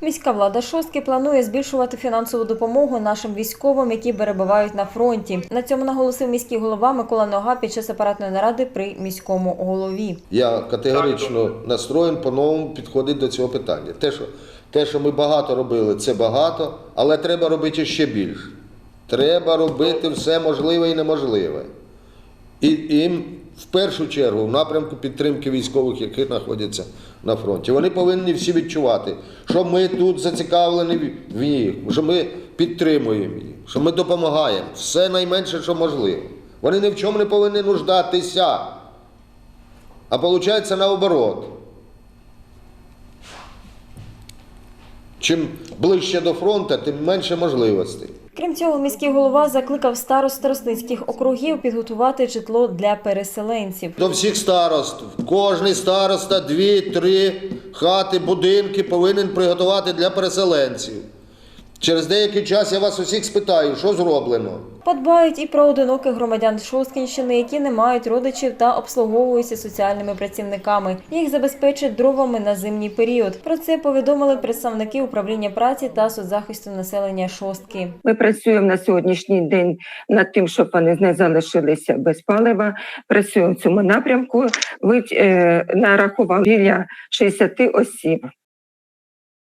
Міська влада шостки планує збільшувати фінансову допомогу нашим військовим, які перебувають на фронті. На цьому наголосив міський голова Микола Нога під час апаратної наради при міському голові. Я категорично настроєн по-новому підходити до цього питання. Те, що, те, що ми багато робили, це багато, але треба робити ще більше. Треба робити все можливе і неможливе. І їм в першу чергу в напрямку підтримки військових, які знаходяться на фронті. Вони повинні всі відчувати, що ми тут зацікавлені в них, що ми підтримуємо їх, що ми допомагаємо. Все найменше, що можливо. Вони ні в чому не повинні нуждатися. А виходить наоборот. Чим ближче до фронту, тим менше можливостей. Крім цього, міський голова закликав старост старостинських округів підготувати житло для переселенців. До всіх старост. Кожний староста дві-три хати, будинки повинен приготувати для переселенців. Через деякий час я вас усіх спитаю, що зроблено. Подбають і про одиноких громадян Шосткінщини, які не мають родичів та обслуговуються соціальними працівниками. Їх забезпечать дровами на зимній період. Про це повідомили представники управління праці та соцзахисту населення Шостки. Ми працюємо на сьогоднішній день над тим, щоб вони не залишилися без палива. Працюємо в цьому напрямку. Ви е, нарахували біля 60 осіб.